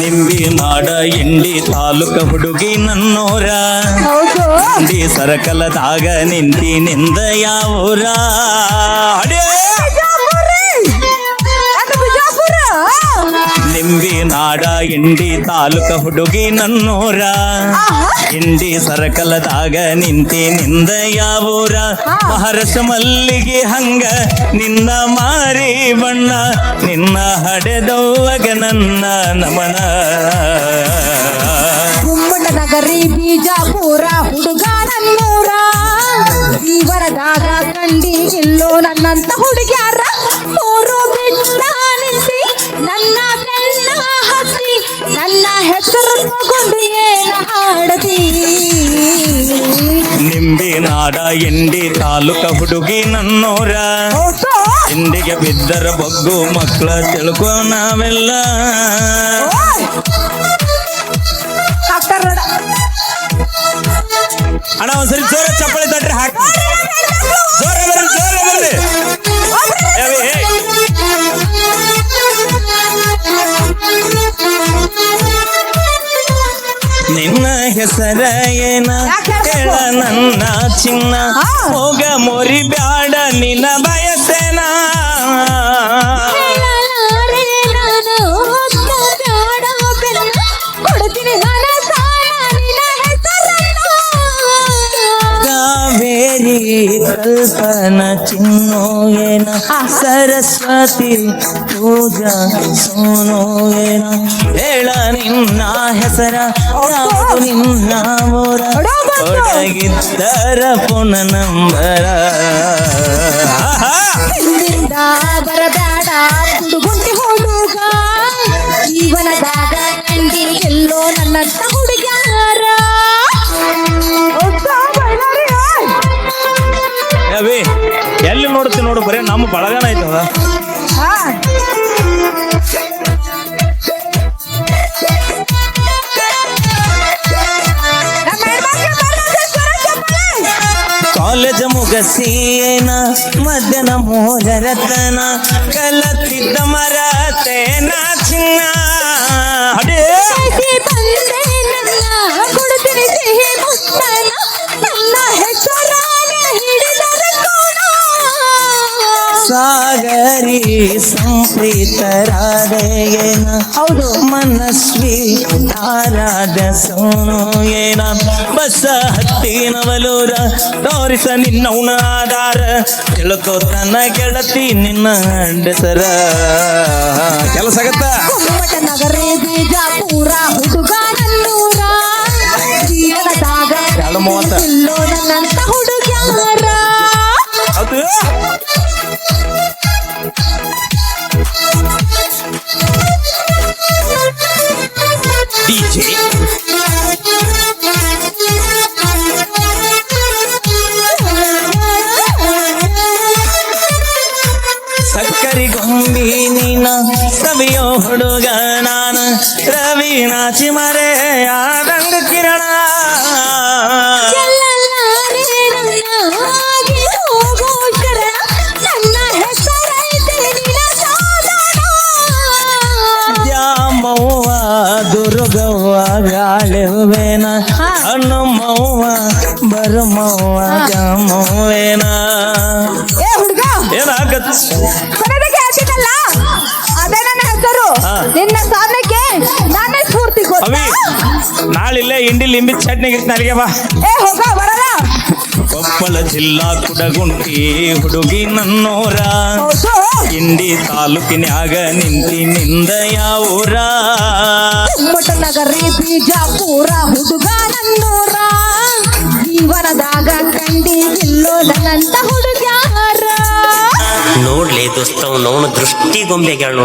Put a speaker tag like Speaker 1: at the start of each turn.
Speaker 1: ನಿಂಬಿ ನಾಡ ಎಂಡಿ ತಾಲೂಕ ಹುಡುಗಿ ನನ್ನೋರ. ಸರಕಲದಾಗ ನಿಂತಿ ನಿಂದ ಯಾವೂರ. ನಾಡ ಇಂಡಿ ತಾಲೂಕ ಹುಡುಗಿ ನನ್ನೂರ. ಇಂಡಿ ಸರ್ಕಲದಾಗ ನಿಂತಿ ನಿಂದ ಯಾವೂರ. ಮಹಾರಾಷ್ಟ್ರ ಮಲ್ಲಿಗೆ ಹಂಗ ನಿನ್ನ ಮಾರಿ ಬಣ್ಣ, ನಿನ್ನ ಹಡೆದವ್ವಗ ನನ್ನ ನಮನ.
Speaker 2: ನಗರಿ ಬೀಜಾಪುರ ಹುಡುಗ ನನ್ನೂರ ಜೀವನದಾಗ ಕಂಡಿ ಇಲ್ಲೋ ನನ್ನಂತ ಹುಡುಗ್ಯಾರ.
Speaker 1: ನಿಂಬಿ ನಾಡ ಇಂಡಿ ತಾಲೂಕ ಹುಡುಗಿ ನನ್ನೋರ
Speaker 2: ಹೌದು
Speaker 1: ಇಂಡಿಗೆ ಬಿದ್ದರ ಬಗ್ಗು ಮಕ್ಕಳ ತಿಳ್ಕೊ ನಾವೆಲ್ಲ
Speaker 2: ಡಾಕ್ಟರ್
Speaker 1: ಅಣ್ಣ ಒಂದ್ಸರಿ ಜೋರ ಚಪ್ಪಳಿ ತಟ್ರಿ ಹಾಕಿ ಜೋರ ಬರ್ರಿ ಜೋರ ಬರ್ರಿ ಏ, ಏ, ಏ. ನಿನ್ನ ಹೆಸರ ಏನ
Speaker 2: ಕೇಳ?
Speaker 1: ಹೇಳ ನನ್ನ ಚಿನ್ನ. ಹೋಗ ಮೊರಿ ಬ್ಯಾಡ ನಿನ್ನ ಬಯಸೇನ ಕಲ್ಪನ ಚಿನ್ನೋ ಏನ ಸರಸ್ವತಿ ಪೂಜಾ ಸೋನೋ ಏನ ಹೇಳ ನಿನ್ನ ಹೆಸರ, ಯಾವುದು ನಿನ್ನ ಮೋರ, ಒಡಗಿದ್ದರ ಪುನ ನಂಬರ.
Speaker 2: ಬರಬೇಡ
Speaker 1: ನೋಡು ಬರೀ ನಮ್ಮ ಬಳಗನ ಐತದ ಕಾಲೇಜ್ ಮುಗಸೇನ ಮಧ್ಯಾಹ್ನ ಮೂಲ ರತನ ಕಲತಿದ್ದ ಮರತೇನ ಚಿನ್ನ. ಅಡೇ ಸಂಪ್ರೀತರಾದ ಏನ
Speaker 2: ಹೌದು.
Speaker 1: ಮನಸ್ವಿ ಆರಾಧ ಸೋನು ಏನ? ಬಸ ಹತ್ತಿನವಲೂರ ತೋರಿಸ ನಿನ್ನ ಉಣಾದಾರ ತಿಳ್ಕೋ ತನ್ನ ಗೆಳತಿ ನಿನ್ನ ಹೆಸರ. ಕೆಲಸ ಆಗತ್ತ? ಸಕ್ಕರಿ ಗೊಂಬಿ ನೀನ. ಸವಿಯೋ ಹುಡುಗ ನಾನ ರವಿ ನಾಚಿ ಮರೆ ಆದಂಗ ಕಿರಣ ದ್ಯಾಮವ್ವ ದುರ್ಗವ್ವ ಗಾಳಿವೇನ
Speaker 2: ಹಾ.
Speaker 1: ಹಣ್ಣುಮ್ಮವ್ವ ಬರುಮವ್ವ ಜಾಮವೇನ
Speaker 2: ಏ ಹುಡುಗ
Speaker 1: ಏನಾಗತ್
Speaker 2: ಕನ್ನಡಕ್ಕೆ ಹಾಕಿದಲ್ಲ ಅದೇ ನನ್ನ ಹೆಸರು. ನಿನ್ನ ಸಾಧನೆಗೆ ನಾನೇ ಸ್ಫೂರ್ತಿ
Speaker 1: ಅವಿ
Speaker 2: ಗೊತ್ತಾ
Speaker 1: ನಾಳಿಲ್ಲೇ ಇಂಡಿ ಲಿಂಬಿ ಚಟ್ನಿ ನಲಿಗೆ ಬಾ.
Speaker 2: ಏ ಹೋಗ ಬರಲ್ಲ.
Speaker 1: ಕೊಪ್ಪಳ ಜಿಲ್ಲಾ ಕುಡಗುಂಟಿ ಹುಡುಗಿ ನನ್ನೋರ. ಇಂಡಿ ತಾಲೂಕಿನ್ಯಾಗ ನಿಂತಿ ನಿಂದ ಯಾವೂರ.
Speaker 2: ನಗರಿ ಬಿಜಾಪುರ ಹುಡುಗ ನನ್ನೂರ. ಜೀವನದಾಗ ಕಂಡಿ
Speaker 3: ನೋಡ್ಲಿ ದೋಸ್ತ ಅವನ ದೃಷ್ಟಿ ಗೊಂಬೆಗಳು ನೋಡ್.